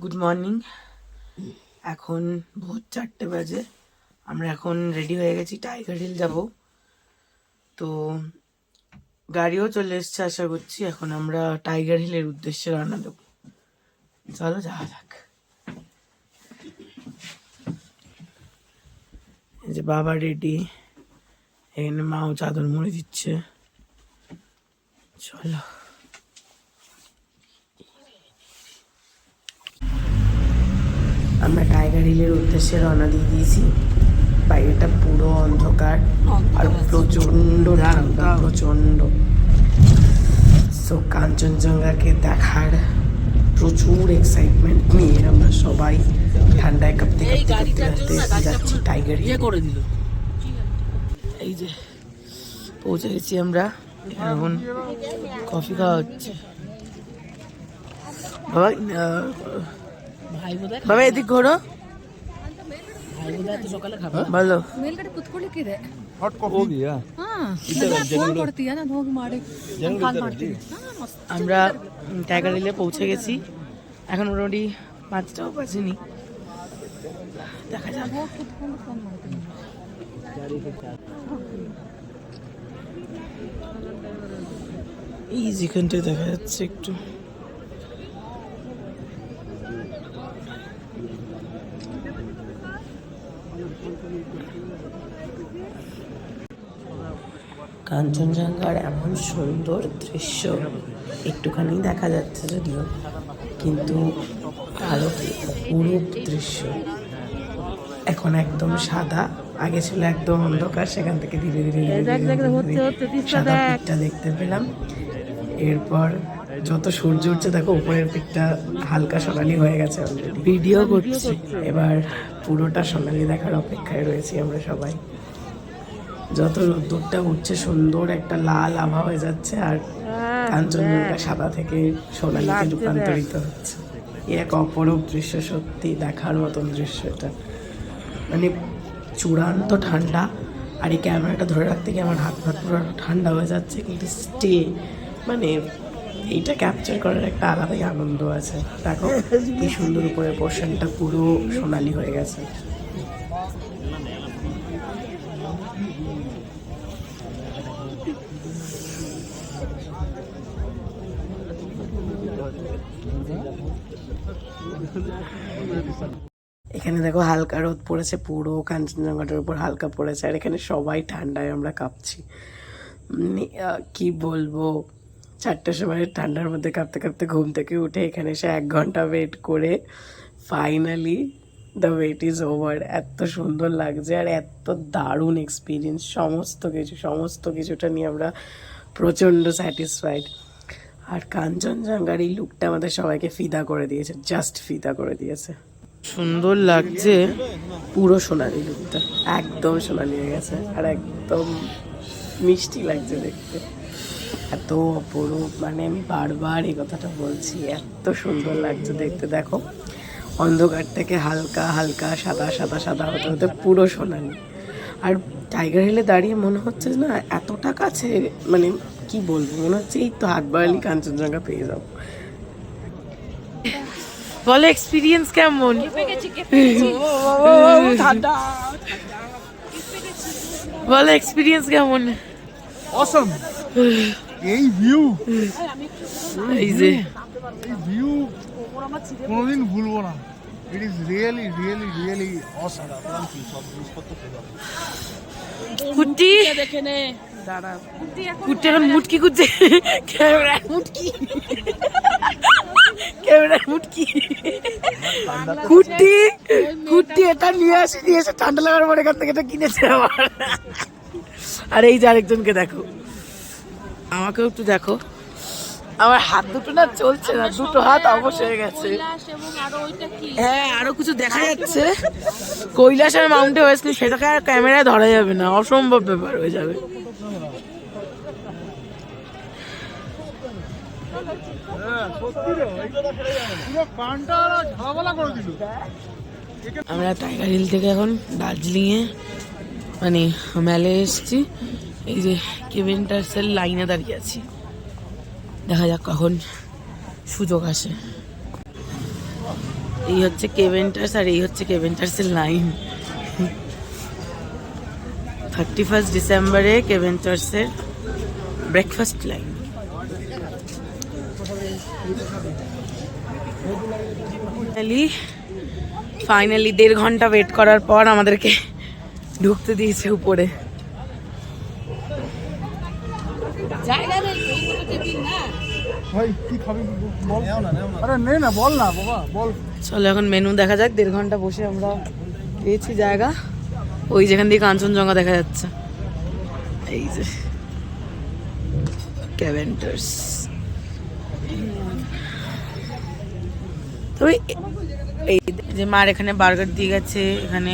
Good morning এখন ভোর চারটে বাজে। আমরা এখন রেডি হয়ে গেছি টাইগার হিল যাব। তো গাড়িও চলে এসছে আশা করছি, এখন আমরা টাইগার হিলের উদ্দেশ্যে রওনা দেবো। চলো যাওয়া যাক। যে বাবা রেডি, এখানে মাও চাদর মুড়ে দিচ্ছে। চলো। আমরা টাইগার হিলের উদ্দেশ্যে রওনা দিয়ে দিয়েছি। বাইরেটা পুরো অন্ধকার আর প্রচণ্ড ঠান্ডা প্রচণ্ড সো কাঞ্চনজঙ্ঘাকে দেখার প্রচুর এক্সাইটমেন্ট নিয়ে আমরা সবাই ঠান্ডায় কাঁপতে কাঁপতে কাঁপতে কাঁপতে যাচ্ছি টাইগার হিল করে দিল। এই যে পৌঁছে গেছি আমরা। এখন কফি খাওয়া হচ্ছে। বাবা আহ, বাবা এদিক ঘোরো বলো ಮೇಲ್ಗಡೆ ಕುತ್ಕೊಳ್ಳಿಕ್ಕಿದೆ ಹೋಗಿಯಾ ಹಾ ಫೋನ್ ಕೊಡ್ತೀಯಾ ನಾನು ಹೋಗಿ ಮಾಡಿ ಕಾಲ್ ಮಾಡ್ತೀನಿ ಹಾ, ಮಸ್ತ್. আমরা টাইগার হিলে পৌঁছে গেছি এখন মোটামুটি পাঁচটাও বাজেনি দেখা যাক ಹೋಗಿ ಕುತ್ಕೊಂಡು ಫೋನ್ ಮಾಡ್ತೀನಿ এই যেখানটায় দেখা যাচ্ছে একটু কাঞ্চনজঙ্ঘার এমন সুন্দর দৃশ্য একটুখানি দেখা যাচ্ছে যদিও কিন্তু আরও অপরূপ দৃশ্য। এখন একদম সাদা আগে ছিল একদম অন্ধকার সেখান থেকে ধীরে ধীরে সাদা পিকটা দেখতে পেলাম। এরপর যত সূর্য উঠছে দেখো উপরের পিকটা হালকা সোনালি হয়ে গেছে ভিডিও করছি। এবার পুরোটা সোনালি দেখার অপেক্ষায় রয়েছি আমরা সবাই। যত রোদ্দুরটা উঠছে সুন্দর একটা লাল আভা হয়ে যাচ্ছে আর কাঞ্চনজঙ্ঘা সাদা থেকে সোনালিতে রূপান্তরিত হচ্ছে। এ এক অপরূপ দৃশ্য সত্যি দেখার মতন দৃশ্য এটা। মানে চূড়ান্ত ঠান্ডা আর এই ক্যামেরাটা ধরে রাখতে গিয়ে আমার হাত হাত পুরো ঠান্ডা হয়ে যাচ্ছে কিন্তু স্টে মানে এইটা ক্যাপচার করার একটা আলাদাই আনন্দ আছে। দেখো কি সুন্দর উপরে পোর্শনটা পুরো সোনালি হয়ে গেছে। এখানে দেখো হালকা রোদ পড়েছে, পুরো কাঞ্চনজঙ্ঘাটার উপর হালকা পড়েছে, আর এখানে সবাই ঠান্ডায় আমরা কাঁপছি। কি বলব? চারটার সময় ঠান্ডার মধ্যে কাঁপতে কাঁপতে ঘুম থেকে উঠে এখানে এসে এক ঘণ্টা ওয়েট করে finally the wait is over এত সুন্দর লাগছে আর এত দারুণ এক্সপিরিয়েন্স সমস্ত কিছু, সমস্ত কিছুটা নিয়ে আমরা প্রচণ্ড স্যাটিসফাইড আর কাঞ্চনজঙ্ঘার এই লুকটা আমাদের সবাইকে ফিদা করে দিয়েছে জাস্ট ফিদা করে দিয়েছে। সুন্দর লাগছে পুরো সোনালি লুকটা একদম সোনালি হয়ে গেছে আর একদম মিষ্টি লাগছে দেখতে। এত অপরূপ মানে আমি বারবার এই কথাটা বলছি, এত সুন্দর লাগছে দেখতে, দেখো। অন্ধকার থেকে হালকা হালকা সাদা সাদা সাদা হতে হতে পুরো সোনালি আর টাইগার হিলে দাঁড়িয়ে মনে হচ্ছে না এতটা কাছে মানে কি বলব মনে হচ্ছে এই তো হাত বাড়ালি কাঞ্চনজঙ্ঘা পেয়ে যাব। বলো এক্সপিরিয়েন্স কেমন? বলো এক্সপিরিয়েন্স কেমন? অসম এই ভিউ এই যে। এই ভিউ কোনোদিন ভুলবো না। It is really really really awesome কুটি কুটি এখন মুটকি কুটছে ক্যামেরা মুটকি। ক্যামেরা মুটকি। কুটি কুটি এটা নিয়ে আসি নিয়ে এসে ঠান্ডা লাগার পরে এখান থেকে এটা কিনেছে আবার। আর এই যে আরেকজনকে দেখো। আমাকেও একটু দেখো। আমার হাত দুটো না চলছে না, দুটো হাত অবশ হয়ে গেছে। হ্যাঁ আরও কিছু দেখা যাচ্ছে। কৈলাসের মাউন্টে হয়েছিল সেটাকে আর ক্যামেরায় ধরা যাবে না, অসম্ভব ব্যাপার হয়ে যাবে। আমরা টাইগার হিল থেকে এখন দার্জিলিংয়ে মানে মেলে এসেছি। এই যে কেভেন্টার্সের লাইনে দাঁড়িয়ে আছি। দেখা যাক কখন সুযোগ আসে। এই হচ্ছে কেভেন্টার্স আর এই হচ্ছে কেভেন্টার্সের লাইন থার্টি ফার্স্ট ডিসেম্বরে কেভেন্টার্সের ব্রেকফাস্ট লাইন ফাইনালি ফাইনালি দেড় ঘণ্টা ওয়েট করার পর আমাদেরকে ঢুকতে দিয়েছে উপরে। ভাই কি খাবি? বল। আরে নে না বল না বাবা বল। চলো এখন মেনু দেখা যাক দেড় ঘণ্টা বসে আমরা পেয়েছি জায়গা। ওই যেখান দিয়ে কাঞ্চনজঙ্ঘা দেখা যাচ্ছে। এই যে ক্যাভেন্টার্স তবে এই যে মার এখানে বার্গার দিয়ে গেছে এখানে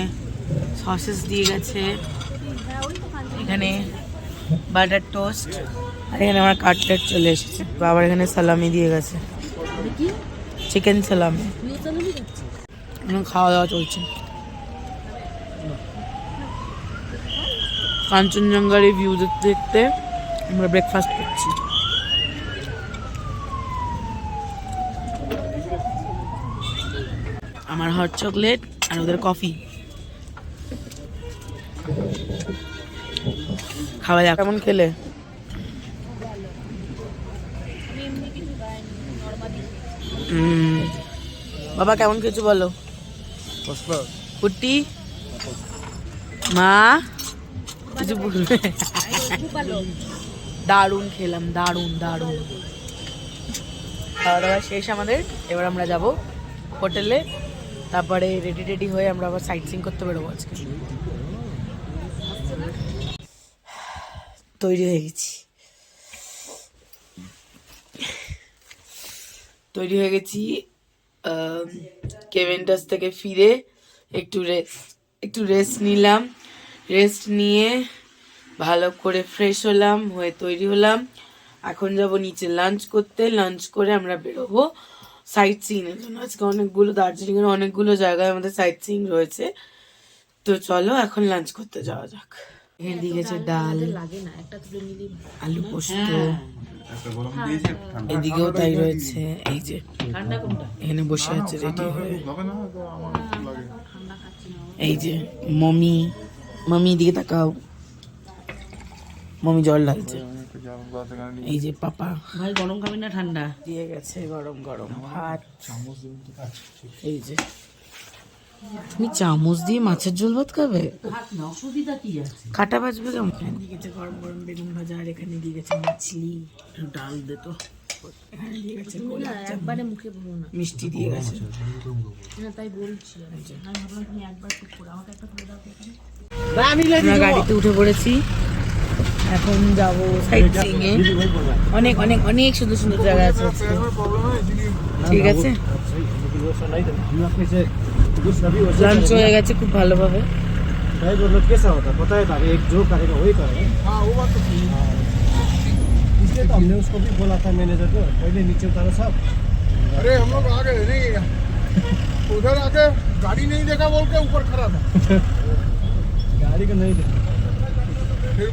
সসেস দিয়ে গেছে এখানে বাটার টোস্ট। আর এখানে আমার কাটলেট চলে এসেছে। বাবার এখানে সালামি দিয়ে গেছে। চিকেন সালামি। এখন খাওয়া দাওয়া চলছে। কাঞ্চনজঙ্ঘার এই ভিউ দেখতে দেখতে আমরা ব্রেকফাস্ট করছি। আমার হট চকলেট আর ওদের কফি খাওয়া যাক। কেমন খেলে? বাবা কেমন খেয়েছো বলো? কুটি মা? কিছু বলবে? দারুণ খেলাম দারুণ দারুণ। খাওয়া দাওয়া শেষ আমাদের। এবার আমরা যাব হোটেলে। তারপরে রেডি রেডি হয়ে আমরা আবার সাইট সিং করতে বেরোবো আজকে। তৈরি হয়ে গেছি। তৈরি হয়ে গেছি কেভেন্টাস থেকে ফিরে একটু রেস্ট একটু রেস্ট নিলাম। রেস্ট নিয়ে ভালো করে ফ্রেশ হলাম, হয়ে তৈরি হলাম। এখন যাব নিচে লাঞ্চ করতে লাঞ্চ করে আমরা বেরোবো সাইট সিইংয়ের জন্য। আজকে অনেকগুলো দার্জিলিংয়ের অনেকগুলো জায়গায় আমাদের সাইট সিইং রয়েছে। তো চলো এখন লাঞ্চ করতে যাওয়া যাক। এখানে দিয়ে গেছে ডাল আলু পোস্ত এদিকেও তাই রয়েছে এই যে এখানে বসে আছে রেডি হয়ে। এই যে মমি মমি দিকে তাকাও। মমি জল ঢালছে। এই যে পাপা। ভাই গরম খাবি না ঠান্ডা? দিয়ে গেছে গরম গরম ভাত। এই যে তুমি চামচ দিয়ে মাছের ঝোল ভাত খাবে? ভাত না অসুবিধা কি আছে? কাটা বাজবে কেমন? গেছে গরম গরম বেগুন ভাজা আর এখানে দিয়ে গেছে মাছলি। ডাল দে তো। এখানে দিয়ে গেছে একবারে মুখে ভরো না। মিষ্টি দিয়ে গেছে। হ্যাঁ তাই বলছি আমি। আমি ভাবলাম তুমি একবার টুক করে আমাকে একটা করে দাও এখানে গাড়িতে উঠে পড়েছি। এখন যাব সাইট সিং এ অনেক অনেক অনেক সুন্দর সুন্দর জায়গা আছে ঠিক আছে? লাঞ্চ হয়ে গেছে খুব ভালোভাবে भाई वो लोग कैसा होता है पता है भाई एक जो करेगा वही करेगा हाँ वो बात तो सही है। इसलिए तो हमने उसको भी बोला था मैनेजर को पहले नीचे उतारो सब अरे हम लोग आ गए नहीं उधर आके गाड़ी नहीं देखा बोल के ऊपर खड़ा था गाड़ी को नहीं देखा फिर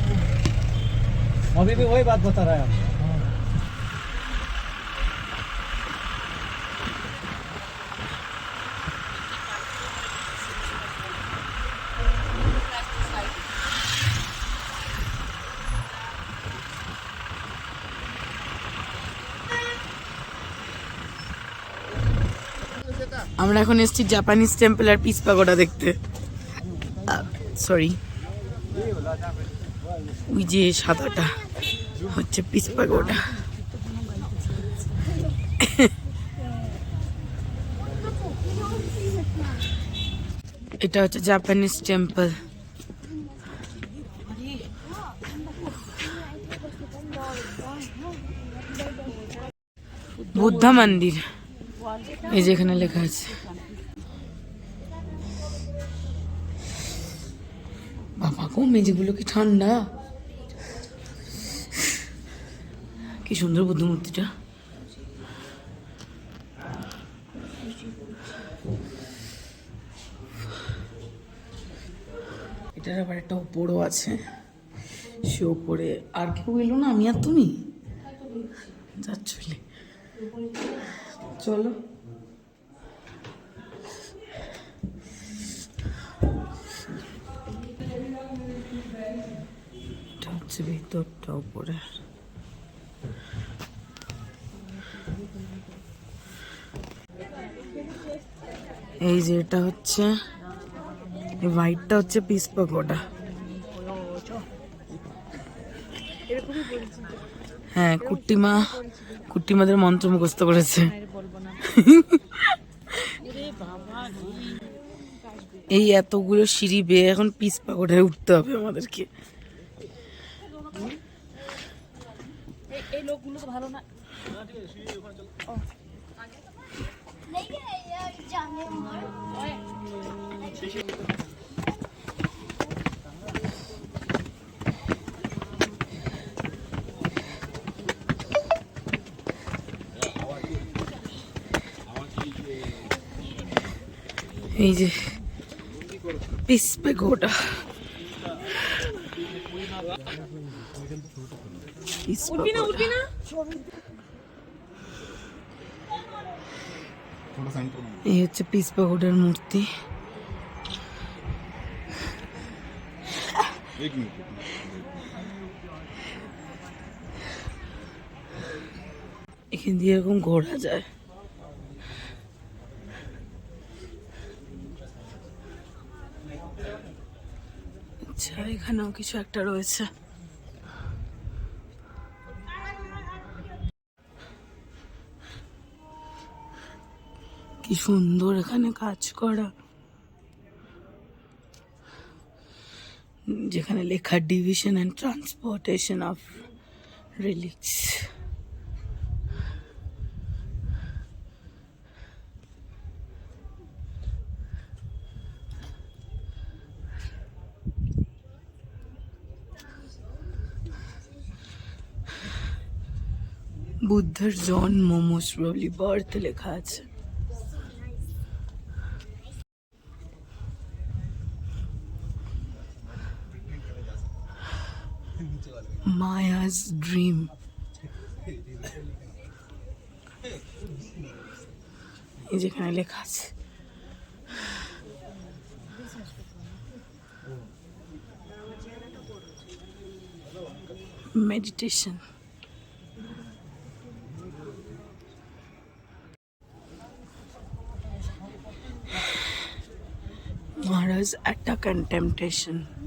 अभी भी वही बात बता रहा है আমরা এখন এসেছি জাপানিজ টেম্পল আর পিস পাগোডা দেখতে। সরি ওই যে সাদাটা হচ্ছে পিস পাগোডা এটা হচ্ছে জাপানিজ টেম্পল বুদ্ধা মন্দির। এই যে এখানে লেখা আছে। বাবা গো, মেঝেগুলো কি ঠান্ডা? কি সুন্দর বুদ্ধ মূর্তিটা এটার আবার একটা ওপরও আছে। সে ওপরে আর কেউ এলো না, আমি আর তুমি? যাচ্ছ চলো হচ্ছে ভিতরটা উপরে। এই যে এটা হচ্ছে হোয়াইটটা হচ্ছে পিস পকোড়া হ্যাঁ কুট্টিমা, কুট্টিমাদের মন্ত্র মুখস্থ করেছে। এই এতগুলো সিঁড়ি বেয়ে এখন পিস পাকড়ায় উঠতে হবে আমাদেরকে। এই লোকগুলো ভালো না। এই যে পিস পাকোড়া পাকোড়া এই হচ্ছে পিস পাকোড়ার মূর্তি। এখান দিয়ে এরকম ঘোরা যায়। আচ্ছা এখানেও কিছু একটা রয়েছে। কি সুন্দর এখানে কাজ করা। যেখানে লেখা division and transportation of relics বুদ্ধের জন্ম মোস্ট প্রবলি বার্থ লেখা আছে। মায়াস ড্রিম এই যেখানে লেখা আছে meditation Mara's attack and temptation.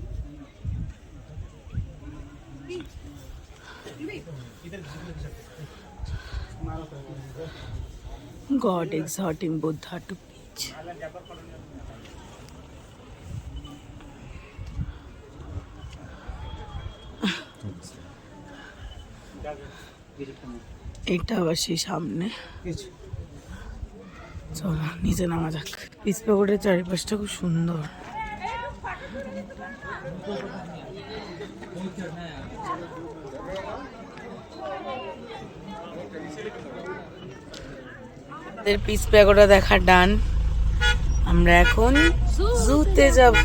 God exhorting Buddha to preach. এটা আবার সেই সামনে। চলো নিচে নামা যাক। পিস পাকড়ের চারিপাশটা খুব সুন্দর। আমাদের পিস প্যাগোড়া দেখা ডান। আমরা এখন জুতে যাব।